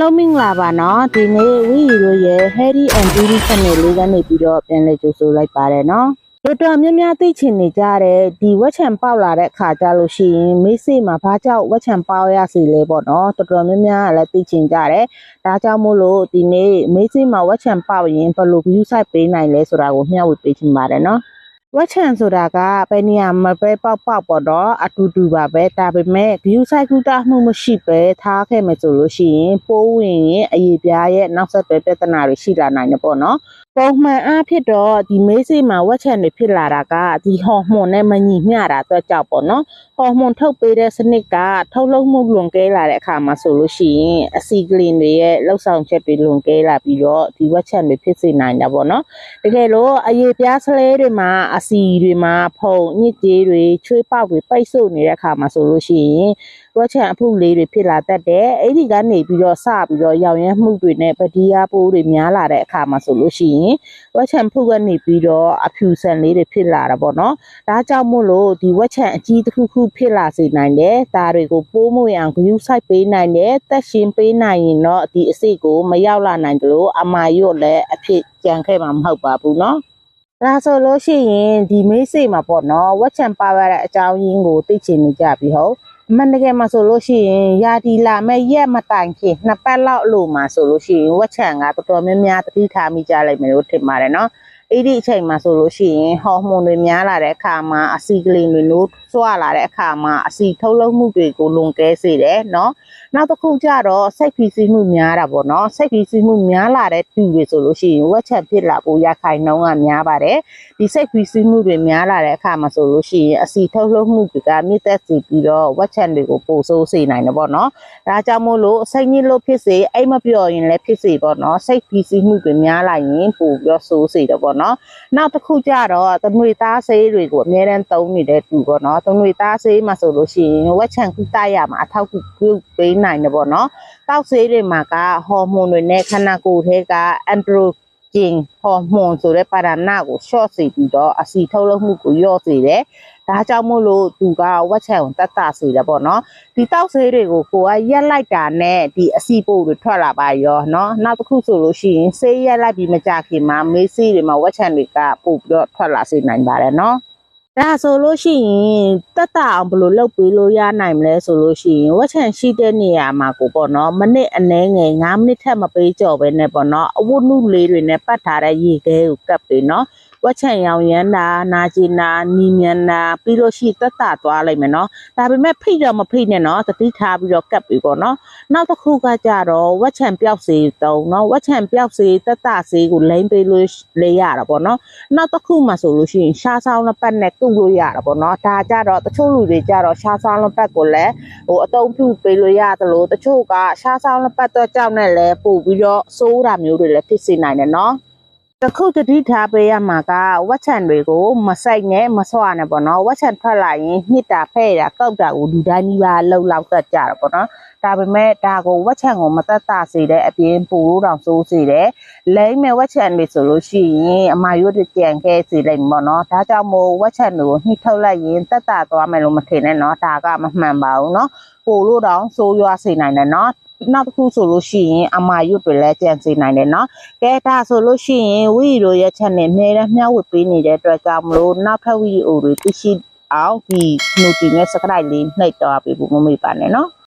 လုံးမင်္ဂလာပါနော်ဒီနေ့ဝီရီတို့ရဲ့ Harry and Beauty Channel လေးကနေပြီးတော့ပြန်လည်ကြိုဆိုလိုက်ပါတယ်နော်တော်တော်များများသိချင်နေကြတဲ့ဒီဝက်ချံပေါက်လာတဲ့အခါကြလို့ရှိရင်မေးစိမှာဘာကြောင့်ဝက်ချံပေါက်ရစီလဲပေါ့နော်တော်တော်များများကလည်းသိချင်ကြတယ်ဒါကြောင့်မို့လို့ဒီနေ့မေးစိမှာဝက်ချံပေါက်ရင်ဘယ်လို view site ပေးနိုင်လဲဆိုတာကိုမျှဝေပေးချင်ပါတယ်နော် ဝက်ချန်ဆိုတာကဘယ်နေရာမှာပဲပေါက်ပေါက်ပေါ့တော့အတူတူပါပဲဒါပေမဲ့ view site ကူတာမှုမရှိပဲထားခဲ့မယ်ဆိုလို့ရှိရင်ပိုးဝင်ရင်အရေးပြားရဲ့နောက်ဆက်တွဲပြဿနာတွေရှိလာနိုင်တယ်ပေါ့နော် ပုံမှန်အားဖြင့်တော့ဒီမေးစိမှာဝက်ချန်တွေဖြစ်လာတာကဒီဟော်မွန်နဲ့မညီမျှတာအတွက်ကြောင့်ပေါ့နော်ဟော်မွန်ထုတ်ပေးတဲ့စနစ်ကထုတ်လုံးမှုလွန်ကဲလာတဲ့အခါမှာဆိုလို့ရှိရင်အစီကလင်တွေရဲ့လှုပ်ဆောင်ချက်တွေလွန်ကဲလာပြီးတော့ဒီဝက်ချန်တွေဖြစ်စေနိုင်တာပေါ့နော်တကယ်လို့အရေးပြားဆလဲတွေမှာအစီတွေမှာဖုံညစ်ကြေးတွေချွေးပေါက်တွေပိတ်ဆို့နေတဲ့အခါမှာဆိုလို့ရှိရင်ဝက်ချံအဖုလေးတွေဖြစ်လာတတ်တယ်အဲ့ဒီကနေပြီးတော့စပြီးတော့ရောင်ရဲမှုတွေနဲ့ပတိယာပိုးတွေများလာတဲ့အခါမှာဆိုလို့ရှိရင်ဝက်ချံဖုကနေပြီးတော့အဖြူဆန်လေးတွေဖြစ်လာတာပေါ့နော်ဒါကြောင့်မို့လို့ဒီဝက်ချံအကြီးတစ်ခုခုဖြစ်လာစေနိုင်တယ်ဒါတွေကိုပိုးမွေအောင်ဂရုစိုက်ပေးနိုင်တယ်တက်ရှင်ပေးနိုင်ရင်တော့ဒီအစိတ်ကိုမရောက်လာနိုင်တယ်လို့အမာရွတ်လည်းအဖြစ်ကြံခဲ့မှာမဟုတ်ပါဘူးเนาะ ဒါဆိုလို့ရှိရင်ဒီမေးစိတ်မှာပေါ့နော်ဝက်ချံပါရတဲ့အကြောင်းရင်းကိုသိချင်နေကြပြီဟုတ် အမှန်တကယ်မှာဆိုလို့ရှိရင်ယာဒီလာမဲ့ရက်မတိုင်ခင်နှစ်ပတ်လောက်အလိုမှာဆိုလို့ရှိရင်ဝက်ချံကတော်တော်များများသတိထားမိကြလိမ့်မယ်လို့ထင်ပါတယ်နော် အဲ့ဒီအချိန်မှာဆိုလို့ရှိရင်ဟော်မုန်းတွေများလာတဲ့အခါမှာအဆီကလင်တွေနိုးဆွလာတဲ့အခါမှာအဆီထုတ်လုပ်မှုတွေကိုလွန်ကဲစေတယ်နော်နောက်တစ်ခုကျတော့စိတ်ဖိစီးမှုများတာပေါ့နော်စိတ်ဖိစီးမှုများလာတဲ့သူတွေဆိုလို့ရှိရင်ဝက်ချံဖြစ်လာဖို့ရခိုင်နှုန်းကများပါတယ်ဒီစိတ်ဖိစီးမှုတွေများလာတဲ့အခါမှာဆိုလို့ရှိရင်အစီထုတ်လုပ်မှုတွေကမြင့်တက်စီပြီးတော့ဝက်ချန်တွေကိုပို့ဆိုးစေနိုင်တယ်ပေါ့နော်။ဒါကြောင့်မို့လို့စိတ်ညစ်လို့ဖြစ်စေအိမ်မပြောရင်လည်းဖြစ်စေပေါ့နော်။စိတ်ဖိစီးမှုတွေများလာရင်ပို့ပြီးတော့ဆိုးစေတယ်ပေါ့နော်။နောက်တစ်ခုကျတော့သမွေသားဆေးတွေကိုအများတန်းသုံးနေတဲ့သူပေါ့နော်။သမွေသားဆေးမှာဆိုလို့ရှိရင်ဝက်ချန်ကူတာရမှာအထောက်အကူပြုပေးနိုင်တယ်ပေါ့နော်။တောက်ဆေးတွေမှာကဟော်မုန်းတွေနဲ့ခန္ဓာကိုယ်ထဲကအန်ဒရို ဂျင်ဟော်မုန်းဆိုတဲ့ပါရဏကို short စေပြီးတော့အစီထုတ်လုပ်မှုကိုလျော့စေတယ်။ဒါကြောင့်မို့လို့သူကဝက်ချံကိုတတ်တာစေတယ်ပေါ့နော်။ဒီတောက်ဆေးတွေကိုကိုကရက်လိုက်တာနဲ့ဒီအစီပို့တွေထွက်လာပါရောနော်။နောက်တစ်ခုဆိုလို့ရှိရင်ဆေးရက်လိုက်ပြီးမကြခင်မှာမေးဆေးတွေမှာဝက်ချံတွေကပို့ပြီးတော့ထွက်လာစေနိုင်ပါတယ်နော်။ ဒါဆိုလို့ရှိရင်တက်တာအောင်ဘယ်လိုလုပ်ပေးလို့ရနိုင်မလဲဆိုလို့ရှိရင်ဝက်ချန်ရှိတဲ့နေရာမှာကိုပေါ့နော်မိနစ်အနည်းငယ်9မိနစ်ထက်မပေးကြော်ပဲနဲ့ပေါ့နော်အဝတ်နုလေးတွေနဲ့ပတ်ထားတဲ့ရေခဲကိုကပ်ပေးနော် ဝက်ချန်ရောင်ရမ်းတာနာကျင်တာနီမြန်တာပြီးလို့ရှိရင်တက်တာသွားလိုက်မယ်နော်ဒါပေမဲ့ဖိတော့မဖိနဲ့နော်တတိထားပြီးတော့ကပ်ပေးပေါ့နော်နောက်တစ်ခုကကြတော့ဝက်ချန်ပျောက်စေတုံးနော်ဝက်ချန်ပျောက်စေတက်တာစေကိုလိမ့်ပေးလို့လေရတာပေါ့နော်နောက်တစ်ခုမှဆိုလို့ရှိရင်ရှားဆောင်လက်ပတ်နဲ့ကုလို့ရတာပေါ့နော်ဒါကြတော့တချို့လူတွေကြတော့ရှားဆောင်လက်ပတ်ကိုလည်းဟိုအတုံးပြုပေးလို့ရတယ်လို့တချို့ကရှားဆောင်လက်ပတ်တော့ကြောက်နဲ့လည်းပို့ပြီးတော့စိုးတာမျိုးတွေလည်းဖြစ်စေနိုင်တယ်နော် တခုတတိထားပေးရမှာကဝက်ချန်တွေကိုမဆိုင်နဲ့မဆွနဲ့ပေါ့နော်ဝက်ချန်ထွက်လာရင်ညစ်တာဖဲ့တာကောက်တာကိုလူတိုင်းကြီးပါလှုပ်လောက်သက်ကြတာပေါ့နော်ဒါပေမဲ့ဒါကိုဝက်ချန်ကိုမသက်သာစေတဲ့အပြင်ပိုးတော့စိုးစေတယ်လိမ့်မဲ့ဝက်ချန်တွေဆိုလို့ရှိရင်အမာရွတ်ကြံခဲစေလိမ့်ပေါ့နော်ဒါကြောင့်မို့ဝက်ချန်တွေကိုညှိထုတ်လိုက်ရင်သက်သာသွားမယ်လို့မထင်နဲ့နော်ဒါကမမှန်ပါဘူးနော် ပိုလို့တောင်ဆိုးရွားစေနိုင်တယ်နော်နောက်တစ်ခုဆိုလို့ရှိရင်အမာရွတ်တွေလည်းကြံစေနိုင်တယ်နော်။ကဲဒါဆိုလို့ရှိရင်ဝီဒီယိုရဲ့ channel အများနဲ့မျှဝေပေးနေတဲ့အတွက်ကြောင့်မလို့နောက်ထပ်ဝီဒီယိုတွေသိရှိအောင်ဒီ notification နဲ့ subscribe လေးနှိပ်တော့ပေးဖို့မမေ့ပါနဲ့နော်။